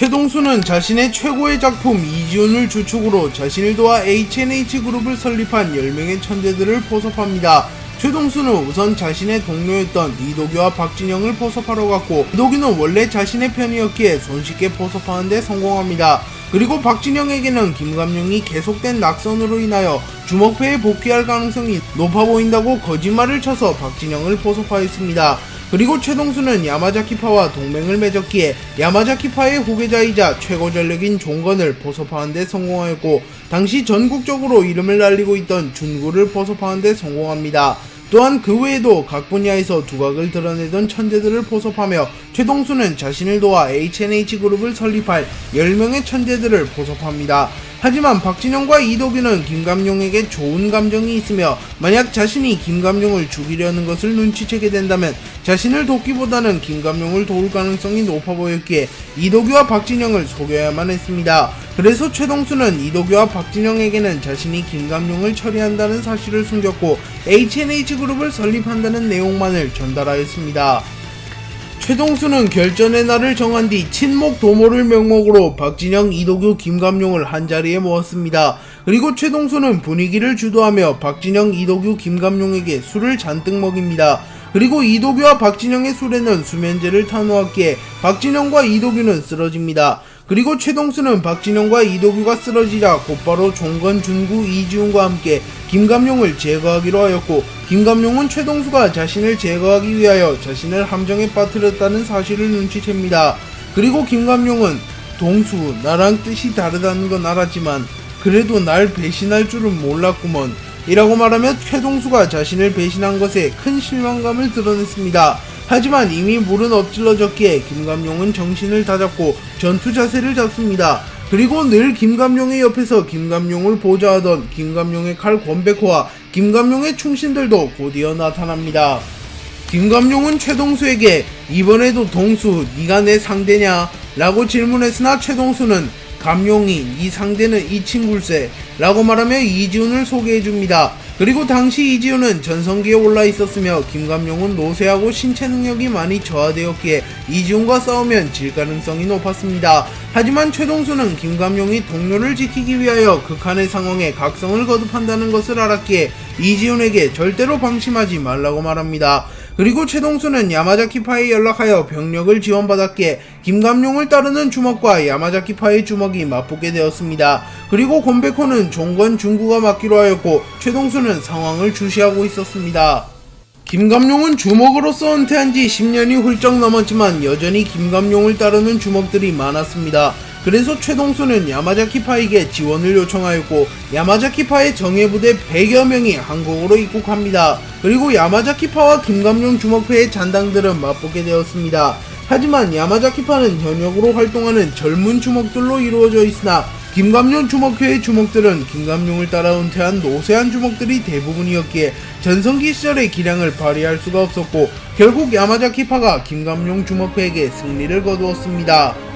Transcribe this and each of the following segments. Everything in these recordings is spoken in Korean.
최동수는 자신의 최고의 작품 이지훈을 주축으로 자신을 도와 H&H 그룹을 설립한 10명의 천재들을 포섭합니다. 최동수는 우선 자신의 동료였던 이도규와 박진영을 포섭하러 갔고 이도규는 원래 자신의 편이었기에 손쉽게 포섭하는 데 성공합니다. 그리고 박진영에게는 김감룡이 계속된 낙선으로 인하여 주먹회에 복귀할 가능성이 높아 보인다고 거짓말을 쳐서 박진영을 포섭하였습니다. 그리고 최동수는 야마자키파와 동맹을 맺었기에 야마자키파의 후계자이자 최고 전력인 종건을 포섭하는 데 성공하였고 당시 전국적으로 이름을 날리고 있던 준구를 포섭하는 데 성공합니다. 또한 그 외에도 각 분야에서 두각을 드러내던 천재들을 포섭하며 최동수는 자신을 도와 H&H 그룹을 설립할 10명의 천재들을 포섭합니다. 하지만 박진영과 이도규는 김감룡에게 좋은 감정이 있으며 만약 자신이 김감룡을 죽이려는 것을 눈치채게 된다면 자신을 돕기보다는 김감룡을 도울 가능성이 높아 보였기에 이도규와 박진영을 속여야만 했습니다. 그래서 최동수는 이도규와 박진영에게는 자신이 김감룡을 처리한다는 사실을 숨겼고 H&H 그룹을 설립한다는 내용만을 전달하였습니다. 최동수는 결전의 날을 정한 뒤 친목 도모를 명목으로 박진영, 이도규, 김감룡을 한자리에 모았습니다. 그리고 최동수는 분위기를 주도하며 박진영, 이도규, 김감룡에게 술을 잔뜩 먹입니다. 그리고 이도규와 박진영의 술에는 수면제를 타놓았기에 박진영과 이도규는 쓰러집니다. 그리고 최동수는 박진영과 이도규가 쓰러지자 곧바로 종건, 준구, 이지훈과 함께 김감룡을 제거하기로 하였고 김감룡은 최동수가 자신을 제거하기 위하여 자신을 함정에 빠뜨렸다는 사실을 눈치챕니다. 그리고 김감룡은 동수 나랑 뜻이 다르다는 건 알았지만 그래도 날 배신할 줄은 몰랐구먼 이라고 말하며 최동수가 자신을 배신한 것에 큰 실망감을 드러냈습니다. 하지만 이미 물은 엎질러졌기에 김감룡은 정신을 다잡고 전투 자세를 잡습니다. 그리고 늘 김감룡의 옆에서 김감룡을 보좌하던 김감룡의 칼 권백호와 김감룡의 충신들도 곧이어 나타납니다. 김감룡은 최동수에게 이번에도 동수 네가 내 상대냐? 라고 질문했으나 최동수는 감룡이 이 상대는 이 친굴세 라고 말하며 이지훈을 소개해줍니다. 그리고 당시 이지훈은 전성기에 올라 있었으며 김감룡은 노쇠하고 신체 능력이 많이 저하되었기에 이지훈과 싸우면 질 가능성이 높았습니다. 하지만 최동수는 김감룡이 동료를 지키기 위하여 극한의 상황에 각성을 거듭한다는 것을 알았기에 이지훈에게 절대로 방심하지 말라고 말합니다. 그리고 최동수는 야마자키파에 연락하여 병력을 지원받았기에 김감룡을 따르는 주먹과 야마자키파의 주먹이 맞붙게 되었습니다. 그리고 곤베코는 종건 중구가 맞기로 하였고 최동수는 상황을 주시하고 있었습니다. 김감룡은 주먹으로서 은퇴한 지 10년이 훌쩍 넘었지만 여전히 김감룡을 따르는 주먹들이 많았습니다. 그래서 최동수는 야마자키파에게 지원을 요청하였고 야마자키파의 정예부대 100여 명이 한국으로 입국합니다. 그리고 야마자키파와 김감룡 주먹회의 잔당들은 맞붙게 되었습니다. 하지만 야마자키파는 현역으로 활동하는 젊은 주먹들로 이루어져 있으나 김감룡 주먹회의 주먹들은 김감룡을 따라 은퇴한 노쇠한 주먹들이 대부분이었기에 전성기 시절의 기량을 발휘할 수가 없었고 결국 야마자키파가 김감룡 주먹회에게 승리를 거두었습니다.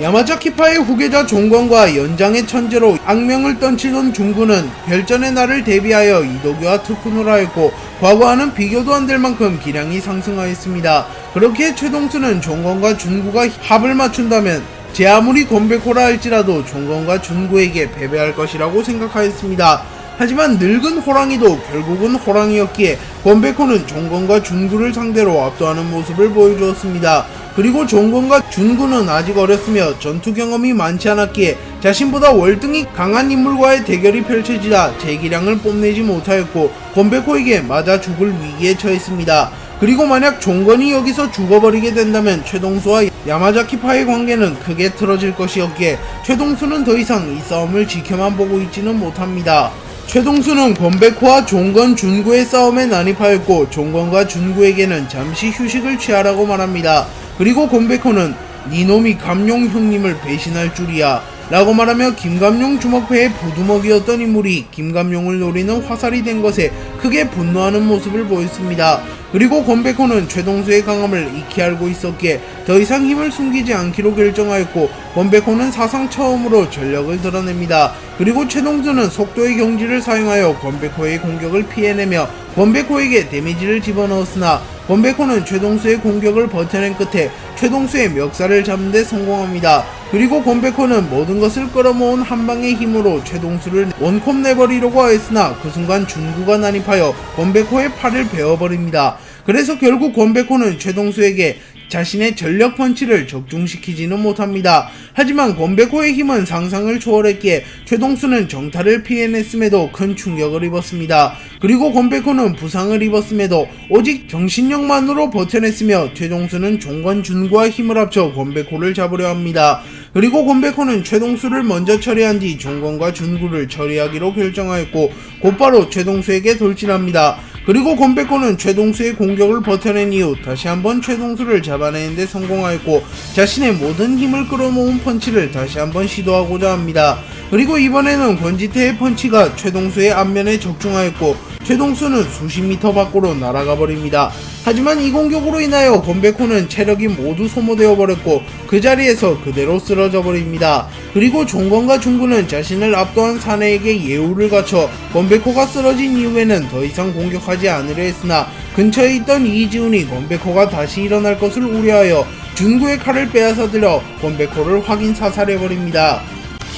야마자키파의 후계자 종건과 연장의 천재로 악명을 떨치던 중구는 별전의 날을 대비하여 이도규와 특훈을 하였고 과거와는 비교도 안 될 만큼 기량이 상승하였습니다. 그렇게 최동수는 종건과 준구가 합을 맞춘다면 제 아무리 건백호라 할지라도 종건과 준구에게 패배할 것이라고 생각하였습니다. 하지만 늙은 호랑이도 결국은 호랑이였기에 권백호는 종건과 준구를 상대로 압도하는 모습을 보여주었습니다. 그리고 종건과 준구는 아직 어렸으며 전투 경험이 많지 않았기에 자신보다 월등히 강한 인물과의 대결이 펼쳐지다 제기량을 뽐내지 못하였고 권백호에게 맞아 죽을 위기에 처했습니다. 그리고 만약 종건이 여기서 죽어버리게 된다면 최동수와 야마자키파의 관계는 크게 틀어질 것이었기에 최동수는 더 이상 이 싸움을 지켜만 보고 있지는 못합니다. 최동수는 권백호와 종건 준구의 싸움에 난입하였고 종건과 준구에게는 잠시 휴식을 취하라고 말합니다. 그리고 권백호는 니놈이 감룡 형님을 배신할 줄이야 라고 말하며 김감룡 주먹회의 부두먹이었던 인물이 김감룡을 노리는 화살이 된 것에 크게 분노하는 모습을 보였습니다. 그리고 권백호는 최동수의 강함을 익히 알고 있었기에 더 이상 힘을 숨기지 않기로 결정하였고 권백호는 사상 처음으로 전력을 드러냅니다. 그리고 최동수는 속도의 경지를 사용하여 권백호의 공격을 피해내며 권백호에게 데미지를 집어넣었으나 권백호는 최동수의 공격을 버텨낸 끝에 최동수의 멱살을 잡는 데 성공합니다. 그리고 곰백호는 모든 것을 끌어모은 한방의 힘으로 최동수를 원컵 내버리려고 하였으나 그 순간 준구가 난입하여 곰백호의 팔을 베어버립니다. 그래서 결국 곰백호는 최동수에게 자신의 전력 펀치를 적중시키지는 못합니다. 하지만 권백호의 힘은 상상을 초월했기에 최동수는 정타를 피해냈음에도 큰 충격을 입었습니다. 그리고 권백호는 부상을 입었음에도 오직 정신력만으로 버텨냈으며 최동수는 종관 준과 힘을 합쳐 권백호를 잡으려 합니다. 그리고 권백호는 최동수를 먼저 처리한 뒤 종건과 준구를 처리하기로 결정하였고 곧바로 최동수에게 돌진합니다. 그리고 권백호는 최동수의 공격을 버텨낸 이후 다시 한번 최동수를 잡아내는데 성공하였고 자신의 모든 힘을 끌어모은 펀치를 다시 한번 시도하고자 합니다. 그리고 이번에는 권지태의 펀치가 최동수의 앞면에 적중하였고 최동수는 수십 미터 밖으로 날아가 버립니다. 하지만 이 공격으로 인하여 권백호는 체력이 모두 소모되어 버렸고 그 자리에서 그대로 쓰러져 버립니다. 그리고 종건과 중구는 자신을 압도한 사내에게 예우를 갖춰 권백호가 쓰러진 이후에는 더 이상 공격하지 않으려 했으나 근처에 있던 이지훈이 권백호가 다시 일어날 것을 우려하여 준구의 칼을 빼앗아 들여 권백호를 확인 사살해버립니다.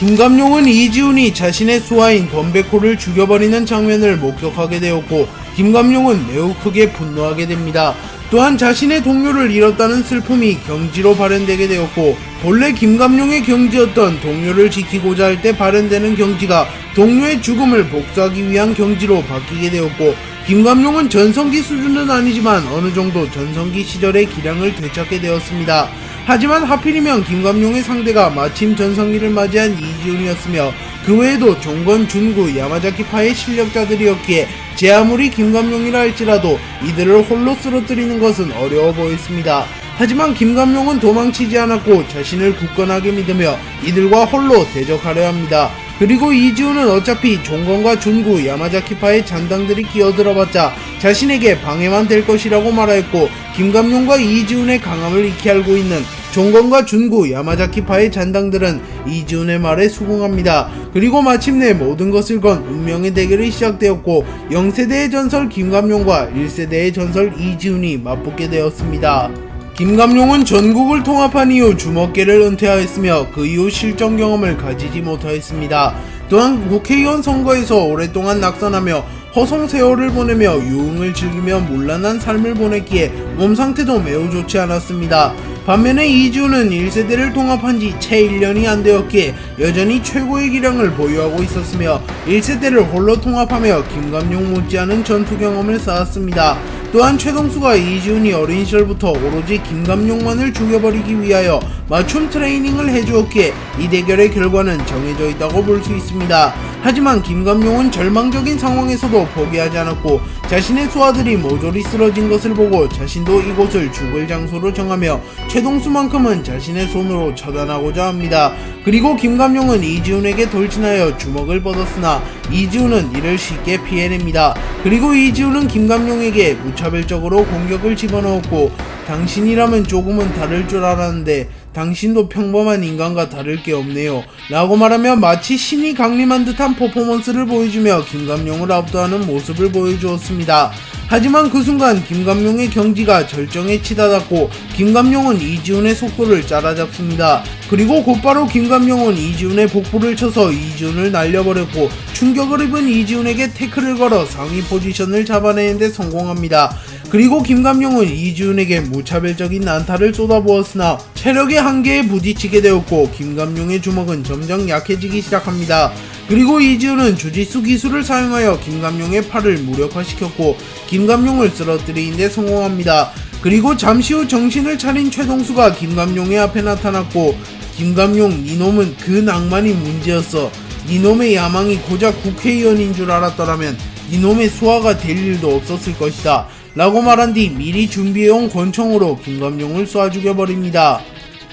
김감용은 이지훈이 자신의 수하인 권백호를 죽여버리는 장면을 목격하게 되었고 김감용은 매우 크게 분노하게 됩니다. 또한 자신의 동료를 잃었다는 슬픔이 경지로 발현되게 되었고 본래 김감용의 경지였던 동료를 지키고자 할 때 발현되는 경지가 동료의 죽음을 복수하기 위한 경지로 바뀌게 되었고 김감용은 전성기 수준은 아니지만 어느 정도 전성기 시절의 기량을 되찾게 되었습니다. 하지만 하필이면 김감용의 상대가 마침 전성기를 맞이한 이지훈이었으며 그 외에도 종건, 준구, 야마자키파의 실력자들이었기에 제 아무리 김감용이라 할지라도 이들을 홀로 쓰러뜨리는 것은 어려워 보였습니다. 하지만 김감용은 도망치지 않았고 자신을 굳건하게 믿으며 이들과 홀로 대적하려 합니다. 그리고 이지훈은 어차피 종건과 준구, 야마자키파의 잔당들이 끼어들어봤자 자신에게 방해만 될 것이라고 말하였고 김감용과 이지훈의 강함을 익히 알고 있는 종건과 준구, 야마자키파의 잔당들은 이지훈의 말에 수긍합니다. 그리고 마침내 모든 것을 건 운명의 대결이 시작되었고 0세대의 전설 김감용과 1세대의 전설 이지훈이 맞붙게 되었습니다. 김감용은 전국을 통합한 이후 주먹계를 은퇴하였으며 그 이후 실전 경험을 가지지 못하였습니다. 또한 국회의원 선거에서 오랫동안 낙선하며 허송 세월을 보내며 유흥을 즐기며 문란한 삶을 보냈기에 몸 상태도 매우 좋지 않았습니다. 반면에 이지훈은 1세대를 통합한 지 채 1년이 안 되었기에 여전히 최고의 기량을 보유하고 있었으며 1세대를 홀로 통합하며 김감용 못지않은 전투 경험을 쌓았습니다. 또한 최동수가 이지훈이 어린 시절부터 오로지 김감용만을 죽여버리기 위하여 맞춤 트레이닝을 해주었기에 이 대결의 결과는 정해져 있다고 볼 수 있습니다. 하지만 김감용은 절망적인 상황에서도 포기하지 않았고 자신의 수하들이 모조리 쓰러진 것을 보고 자신도 이곳을 죽을 장소로 정하며 최동수만큼은 자신의 손으로 처단하고자 합니다. 그리고 김감용은 이지훈에게 돌진하여 주먹을 뻗었으나 이지훈은 이를 쉽게 피해냅니다. 그리고 이지훈은 김감용에게 무차별적으로 공격을 집어넣었고 당신이라면 조금은 다를 줄 알았는데 당신도 평범한 인간과 다를 게 없네요. 라고 말하며 마치 신이 강림한 듯한 퍼포먼스를 보여주며 김감용을 압도하는 모습을 보여주었습니다. 하지만 그 순간 김감용의 경지가 절정에 치닫았고 김감용은 이지훈의 속도를 따라잡습니다. 그리고 곧바로 김감용은 이지훈의 복부를 쳐서 이지훈을 날려버렸고 충격을 입은 이지훈에게 태클을 걸어 상위 포지션을 잡아내는데 성공합니다. 그리고 김감용은 이지훈에게 무차별적인 난타를 쏟아부었으나 체력의 한계에 부딪히게 되었고 김감용의 주먹은 점점 약해지기 시작합니다. 그리고 이지훈은 주짓수 기술을 사용하여 김감용의 팔을 무력화시켰고 김감용을 쓰러뜨리는데 성공합니다. 그리고 잠시 후 정신을 차린 최동수가 김감용의 앞에 나타났고 김감용 이놈은 그 낭만이 문제였어. 이놈의 야망이 고작 국회의원인 줄 알았더라면 이놈의 수화가 될 일도 없었을 것이다. 라고 말한 뒤 미리 준비해온 권총으로 김감용을 쏴 죽여버립니다.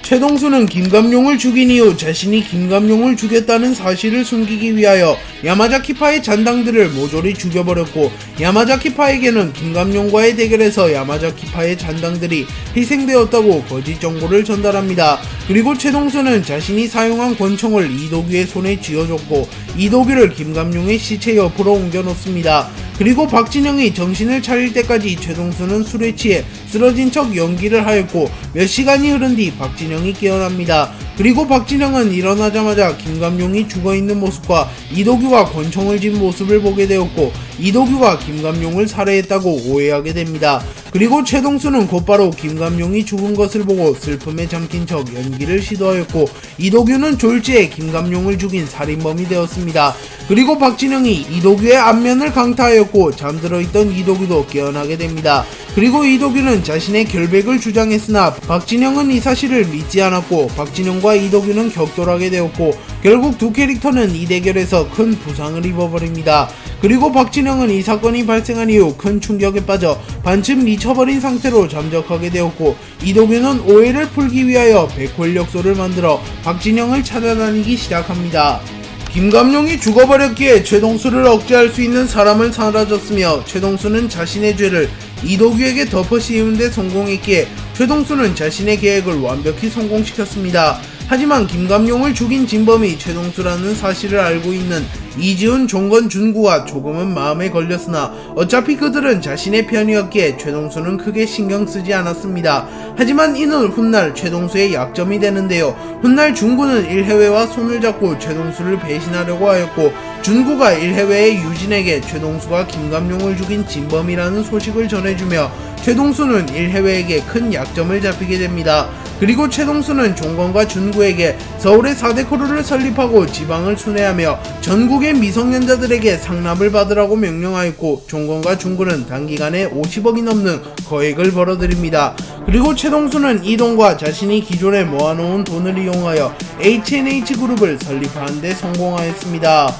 최동수는 김감용을 죽인 이후 자신이 김감용을 죽였다는 사실을 숨기기 위하여 야마자키파의 잔당들을 모조리 죽여버렸고 야마자키파에게는 김감용과의 대결에서 야마자키파의 잔당들이 희생되었다고 거짓 정보를 전달합니다. 그리고 최동수는 자신이 사용한 권총을 이도규의 손에 쥐어줬고 이도규를 김감용의 시체 옆으로 옮겨놓습니다. 그리고 박진영이 정신을 차릴 때까지 최동수는 술에 취해 쓰러진 척 연기를 하였고 몇 시간이 흐른 뒤 박진영이 깨어납니다. 그리고 박진영은 일어나자마자 김감용이 죽어있는 모습과 이도규가 권총을 쥔 모습을 보게 되었고 이도규가 김감용을 살해했다고 오해하게 됩니다. 그리고 최동수는 곧바로 김감용이 죽은 것을 보고 슬픔에 잠긴 척 연기를 시도하였고 이도규는 졸지에 김감용을 죽인 살인범이 되었습니다. 그리고 박진영이 이도규의 안면을 강타하였고 잠들어 있던 이도규도 깨어나게 됩니다. 그리고 이도규는 자신의 결백을 주장했으나 박진영은 이 사실을 믿지 않았고 박진영과 이도규는 격돌하게 되었고 결국 두 캐릭터는 이 대결에서 큰 부상을 입어버립니다. 그리고 박진영은 이 사건이 발생한 이후 큰 충격에 빠져 반쯤 미쳐버린 상태로 잠적하게 되었고 이도규는 오해를 풀기 위하여 백홀력소를 만들어 박진영을 찾아다니기 시작합니다. 김감용이 죽어버렸기에 최동수를 억제할 수 있는 사람은 사라졌으며 최동수는 자신의 죄를 이도규에게 덮어씌우는 데 성공했기에 최동수는 자신의 계획을 완벽히 성공시켰습니다. 하지만 김감용을 죽인 진범이 최동수라는 사실을 알고 있는 이지훈, 종건, 준구가 조금은 마음에 걸렸으나 어차피 그들은 자신의 편이었기에 최동수는 크게 신경 쓰지 않았습니다. 하지만 이는 훗날 최동수의 약점이 되는데요. 훗날 준구는 1해외와 손을 잡고 최동수를 배신하려고 하였고 준구가 1해외의 유진에게 최동수가 김감용을 죽인 진범이라는 소식을 전해주며 최동수는 1해외에게 큰 약점을 잡히게 됩니다. 그리고 최동수는 종건과 준구에게 서울의 4대 코르를 설립하고 지방을 순회하며 전국의 미성년자들에게 상납을 받으라고 명령하였고 종건과 준구는 단기간에 50억이 넘는 거액을 벌어들입니다. 그리고 최동수는 이 돈과 자신이 기존에 모아놓은 돈을 이용하여 H&H 그룹을 설립하는 데 성공하였습니다.